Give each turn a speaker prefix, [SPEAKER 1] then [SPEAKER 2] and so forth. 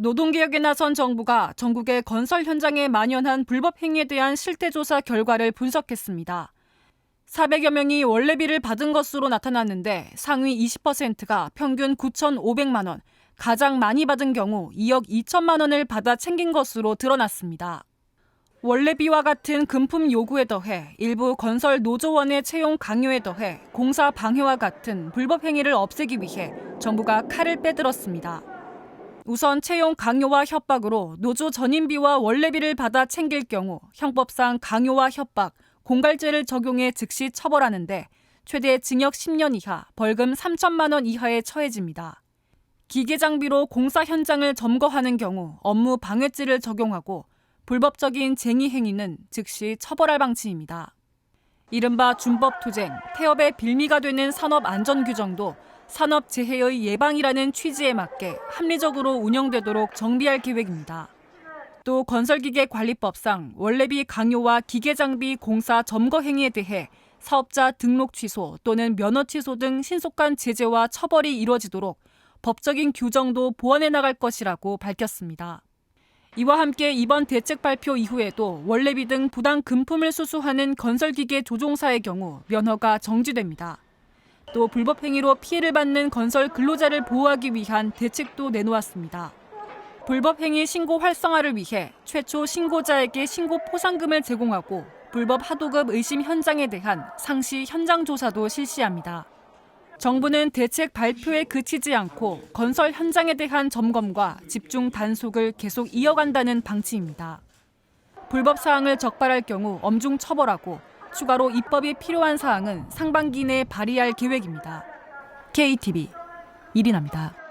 [SPEAKER 1] 노동개혁에 나선 정부가 전국의 건설 현장에 만연한 불법 행위에 대한 실태조사 결과를 분석했습니다. 400여 명이 원래비를 받은 것으로 나타났는데 상위 20%가 평균 9,500만 원, 가장 많이 받은 경우 2억 2천만 원을 받아 챙긴 것으로 드러났습니다. 원래비와 같은 금품 요구에 더해 일부 건설 노조원의 채용 강요에 더해 공사 방해와 같은 불법 행위를 없애기 위해 정부가 칼을 빼들었습니다. 우선 채용 강요와 협박으로 노조 전임비와 원래비를 받아 챙길 경우 형법상 강요와 협박, 공갈죄를 적용해 즉시 처벌하는데 최대 징역 10년 이하, 벌금 3천만 원 이하에 처해집니다. 기계 장비로 공사 현장을 점거하는 경우 업무 방해죄를 적용하고 불법적인 쟁의 행위는 즉시 처벌할 방침입니다. 이른바 준법 투쟁, 태업의 빌미가 되는 산업 안전 규정도 산업 재해의 예방이라는 취지에 맞게 합리적으로 운영되도록 정비할 계획입니다. 또 건설기계 관리법상 원래비 강요와 기계 장비 공사 점거 행위에 대해 사업자 등록 취소 또는 면허 취소 등 신속한 제재와 처벌이 이루어지도록 법적인 규정도 보완해 나갈 것이라고 밝혔습니다. 이와 함께 이번 대책 발표 이후에도 원래비 등 부당 금품을 수수하는 건설기계 조종사의 경우 면허가 정지됩니다. 또 불법 행위로 피해를 받는 건설 근로자를 보호하기 위한 대책도 내놓았습니다. 불법 행위 신고 활성화를 위해 최초 신고자에게 신고 포상금을 제공하고 불법 하도급 의심 현장에 대한 상시 현장 조사도 실시합니다. 정부는 대책 발표에 그치지 않고 건설 현장에 대한 점검과 집중 단속을 계속 이어간다는 방침입니다. 불법 사항을 적발할 경우 엄중 처벌하고 추가로 입법이 필요한 사항은 상반기 내에 발의할 계획입니다. KTV 이리나입니다.